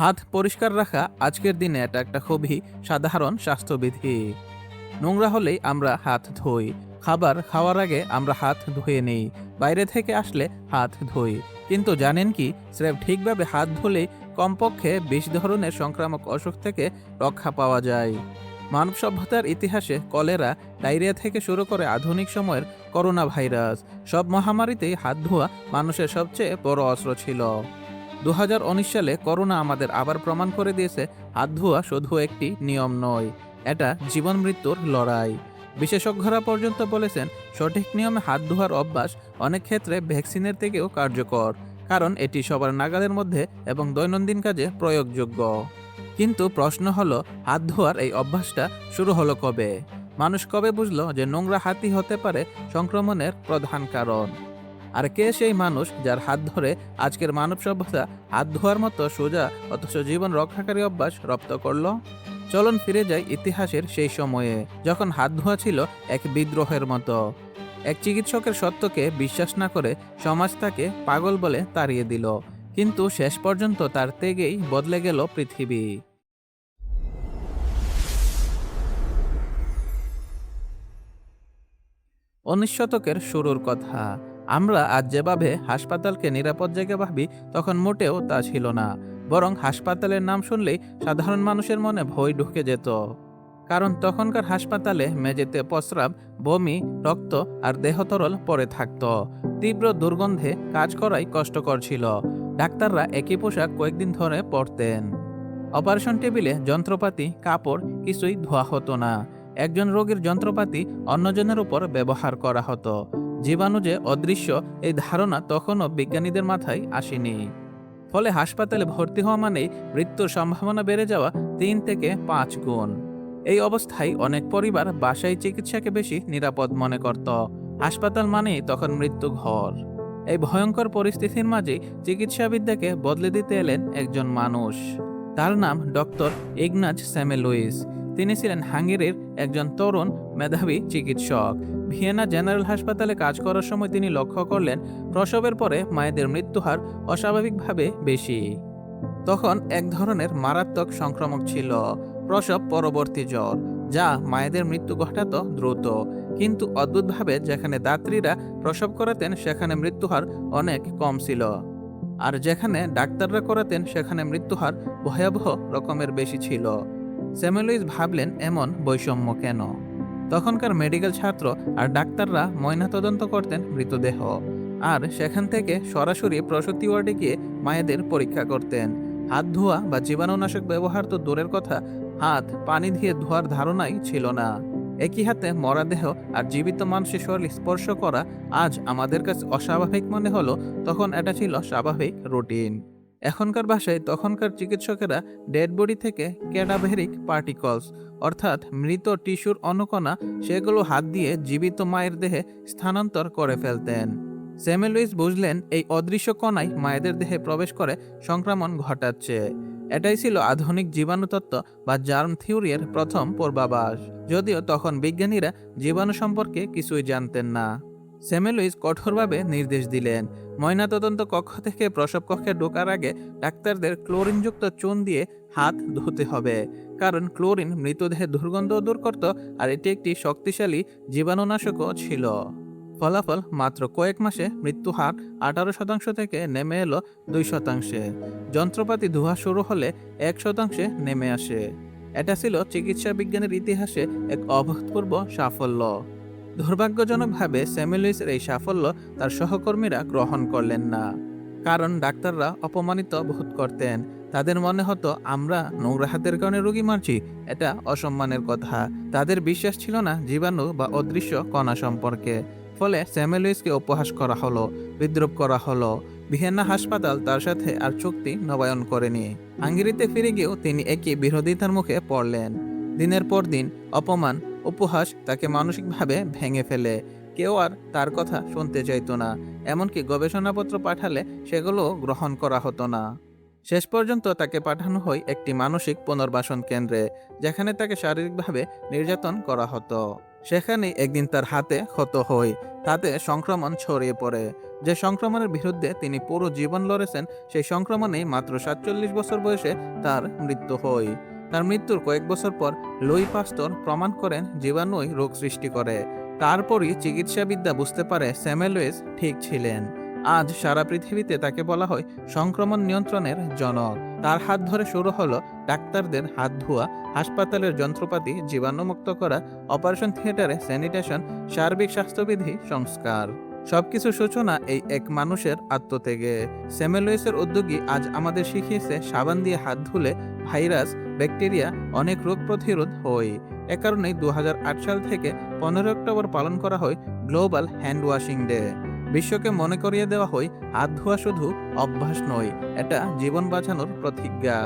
হাত পরিষ্কার রাখা আজকের দিনে এটা একটা খুবই সাধারণ স্বাস্থ্যবিধি। নোংরা হলেই আমরা হাত ধুই। খাবার খাওয়ার আগে আমরা হাত ধুয়ে নেই। বাইরে থেকে আসলে হাত ধুই। কিন্তু জানেন কি, স্রেফ ঠিকভাবে হাত ধুলেই কমপক্ষে বিশ ধরনের সংক্রামক অসুখ থেকে রক্ষা পাওয়া যায়। মানব সভ্যতার ইতিহাসে কলেরা ডায়রিয়া থেকে শুরু করে আধুনিক সময়ের করোনা ভাইরাস, সব মহামারীতেই হাত ধোয়া মানুষের সবচেয়ে বড় অস্ত্র ছিল। দু হাজার উনিশ সালে করোনা আমাদের আবার প্রমাণ করে দিয়েছে, হাত ধোয়া শুধু একটি নিয়ম নয়, এটা জীবন মৃত্যুর লড়াই। বিশেষজ্ঞরা পর্যন্ত বলেছেন, সঠিক নিয়মে হাত ধোয়ার অভ্যাস অনেক ক্ষেত্রে ভ্যাকসিনের থেকেও কার্যকর, কারণ এটি সবার নাগালের মধ্যে এবং দৈনন্দিন কাজে প্রয়োগযোগ্য। কিন্তু প্রশ্ন হলো, হাত ধোয়ার এই অভ্যাসটা শুরু হলো কবে? মানুষ কবে বুঝলো যে নোংরা হাতি হতে পারে সংক্রমণের প্রধান কারণ? আর কে সেই মানুষ যার হাত ধরে আজকের মানব সভ্যতা হাত ধোয়ার মতো সোজা অথচ জীবন রক্ষাকারী অভ্যাস রপ্ত করল? চলন ফিরে যায় ইতিহাসের সেই সময়ে, যখন হাত ধোয়া ছিল এক বিদ্রোহের মতো। এক চিকিৎসকের সত্যকে বিশ্বাস না করে সমাজ তাকে পাগল বলে তাড়িয়ে দিল। কিন্তু শেষ পর্যন্ত তার তেগেই বদলে গেল পৃথিবী। উনিশ শতকের শুরুর কথা। আমরা আজ যেভাবে হাসপাতালকে নিরাপদ জায়গা ভাবি, তখন মোটেও তা ছিল না। বরং হাসপাতালের নাম শুনলেই সাধারণ মানুষের মনে ভয় ঢুকে যেত। কারণ তখনকার হাসপাতালে মেঝেতে প্রস্রাব, বমি, রক্ত আর দেহতরল পরে থাকত। তীব্র দুর্গন্ধে কাজ করাই কষ্টকর ছিল। ডাক্তাররা একই পোশাক কয়েকদিন ধরে পরতেন। অপারেশন টেবিলে যন্ত্রপাতি, কাপড় কিছুই ধোয়া হতো না। একজন রোগীর যন্ত্রপাতি অন্যজনের উপর ব্যবহার করা হতো। জীবাণু যে অদৃশ্য, এই ধারণা তখনও বিজ্ঞানীদের মাথায় আসেনি। ফলে হাসপাতালে ভর্তি হওয়া মানেই মৃত্যুর সম্ভাবনা বেড়ে যাওয়া তিন থেকে পাঁচ গুণ। এই অবস্থায় অনেক পরিবার বাসায় চিকিৎসাকে বেশি নিরাপদ মনে করত। হাসপাতাল মানেই তখন মৃত্যু ঘর। এই ভয়ঙ্কর পরিস্থিতির মাঝে চিকিৎসাবিদ্যাকে বদলে দিতে এলেন একজন মানুষ। তার নাম ডক্টর ইগনাজ স্যামেলুইস তিনি ছিলেন হাঙ্গেরির একজন তরুণ মেধাবী চিকিৎসক। ভিয়েনা জেনারেল হাসপাতালে কাজ করার সময় তিনি লক্ষ্য করলেন, প্রসবের পরে মায়েদের মৃত্যুহার অস্বাভাবিকভাবে বেশি। তখন এক ধরনের মারাত্মক সংক্রমক ছিল। প্রসব পরবর্তী জ্বর, যা মায়েদের মৃত্যু ঘটাত দ্রুত। কিন্তু অদ্ভুতভাবে যেখানে দাত্রীরা প্রসব করাতেন, সেখানে মৃত্যুহার অনেক কম ছিল। আর যেখানে ডাক্তাররা করাতেন, সেখানে মৃত্যুহার ভয়াবহ রকমের বেশি ছিল। স্যামুয়েলুইস ভাবলেন, এমন বৈষম্য কেন? তখনকার মেডিকেল ছাত্র আর ডাক্তাররা ময়নাতদন্ত করতেন মৃতদেহ। আর সেখান থেকে সরাসরি প্রসূতি ওয়ার্ডে গিয়ে মায়েদের পরীক্ষা করতেন। হাত ধোয়া বা জীবাণুনাশক ব্যবহার তো দূরের কথা, হাত, পানি দিয়ে ধোয়ার ধারণাই ছিল না। একই হাতে মরাদেহ আর জীবিত মানুষের শরীর স্পর্শ করা আজ আমাদের কাছে অস্বাভাবিক মনে হলো, তখন এটা ছিল স্বাভাবিক রুটিন। এখনকার ভাষায় তখনকার চিকিৎসকেরা ডেড বডি থেকে ক্যাডাভেরিক পার্টিকলস, অর্থাৎ মৃত টিস্যুর অনুকণা, সেগুলো হাত দিয়ে জীবিত মায়ের দেহে স্থানান্তর করে ফেলতেন। স্যামুয়েলুইস বুঝলেন এই অদৃশ্য কণাই মায়েদের দেহে প্রবেশ করে সংক্রমণ ঘটাচ্ছে। এটাই ছিল আধুনিক জীবাণুতত্ত্ব বা জার্ম থিওরির প্রথম পূর্বাভাস। যদিও তখন বিজ্ঞানীরা জীবাণু সম্পর্কে কিছুই জানতেন না। স্যামুয়েলুইস কঠোরভাবে নির্দেশ দিলেন ময়নাতদন্ত কক্ষ থেকে প্রসব কক্ষে ঢোকার আগে ডাক্তারদের ক্লোরিনযুক্ত চুন দিয়ে হাত ধুতে হবে। কারণ ক্লোরিন মৃতদেহে দুর্গন্ধ দূর করত আর এটি একটি শক্তিশালী জীবাণুনাশকও ছিল। ফলাফল মাত্র কয়েক মাসে মৃত্যু হার আঠারো শতাংশ থেকে নেমে এলো দুই শতাংশে। যন্ত্রপাতি ধোয়া শুরু হলে এক শতাংশে নেমে আসে। এটা ছিল চিকিৎসা বিজ্ঞানের ইতিহাসে এক অভূতপূর্ব সাফল্য। দুর্ভাগ্যজনকভাবে স্যামুয়েলিসের এই সাফল্য তার সহকর্মীরা গ্রহণ করলেন না। কারণ ডাক্তাররা অপমানিত বোধ করতেন। তাদের মনে হতো, আমরা নোংরা হাতের কারণে রোগী মারছি, এটা অসম্মানের কথা। তাদের বিশ্বাস ছিল না জীবাণু বা অদৃশ্য কণা সম্পর্কে। ফলে স্যামুয়েলিসকে উপহাস করা হলো, বিদ্রুপ করা হলো। ভিয়েনা হাসপাতাল তার সাথে আর চুক্তি নবায়ন করেনি। হাঙ্গেরিতে ফিরে গিয়েও তিনি একই বিরোধিতার মুখে পড়লেন। দিনের পর দিন অপমান উপহাস তাকে মানসিকভাবে ভেঙে ফেলে। কেউ আর তার কথা শুনতে চাইতো না, এমনকি গবেষণাপত্র পাঠালে সেগুলো গ্রহণ করা হতো না। শেষ পর্যন্ত তাকে পাঠানো হয় একটি মানসিক পুনর্বাসন কেন্দ্রে, যেখানে তাকে শারীরিকভাবে নির্যাতন করা হতো। সেখানেই একদিন তার হাতে ক্ষত হয়, তাতে সংক্রমণ ছড়িয়ে পড়ে। যে সংক্রমণের বিরুদ্ধে তিনি পুরো জীবন লড়েছেন, সেই সংক্রমণেই মাত্র সাতচল্লিশ বছর বয়সে তার মৃত্যু হয়। তার মৃত্যুর কয়েক বছর পর লুই পাস্তর প্রমাণ করেন জীবাণুই রোগ সৃষ্টি করে। তারপরই চিকিৎসাবিদ্যা বুঝতে পারে স্যামেলুয়েস ঠিক ছিলেন। আজ সারা পৃথিবীতে তাকে বলা হয় সংক্রমণ নিয়ন্ত্রণের জনক। তার হাত ধরে শুরু হলো ডাক্তারদের হাত ধোয়া, হাসপাতালের যন্ত্রপাতি জীবাণুমুক্ত করা, অপারেশন থিয়েটারে স্যানিটেশন, সার্বিক স্বাস্থ্যবিধি সংস্কার। সবকিছু সূচনা এই এক মানুষের আত্মত্যাগে। স্যামেলুয়েসের উদ্যোগী আজ আমাদের শিখিয়েছে সাবান দিয়ে হাত ধুলে ভাইরাস, ব্যাকটেরিয়া, অনেক রোগ প্রতিরোধ হয়। এ কারণেই দু সাল থেকে পনেরো অক্টোবর পালন করা হয় গ্লোবাল হ্যান্ড ওয়াশিং ডে। বিশ্বকে মনে করিয়ে দেওয়া হয়, হাত ধোয়া শুধু অভ্যাস নয়, এটা জীবন বাঁচানোর প্রতিজ্ঞা।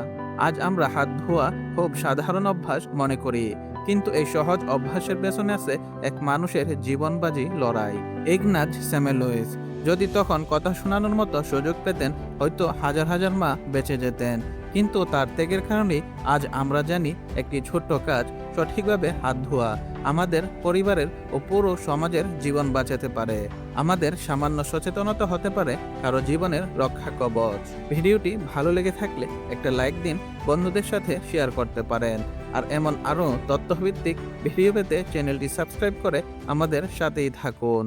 আজ আমরা হাত ধোয়া খুব সাধারণ অভ্যাস মনে করি, কিন্তু এই সহজ অভ্যাসের পেছনে আছে এক মানুষের জীবনবাজি লড়াই। ইগনাজ স্যামেলুইস যদি তখন কথা শোনানোর মতো সুযোগ পেতেন, হয়তো হাজার হাজার মা বেঁচে যেতেন। কিন্তু তার ত্যাগের কারণে আজ আমরা জানি একটি ছোট্ট কাজ সঠিকভাবে হাত ধোয়া। আমাদের পরিবারের ও পুরো সমাজের জীবন বাঁচাতে পারে। আমাদের সামান্য সচেতনতা হতে পারে কারও জীবনের রক্ষা কবচ। ভিডিওটি ভালো লেগে থাকলে একটা লাইক দিন, বন্ধুদের সাথে শেয়ার করতে পারেন। আর এমন আরও তথ্যভিত্তিক ভিডিও পেতে চ্যানেলটি সাবস্ক্রাইব করে আমাদের সাথেই থাকুন।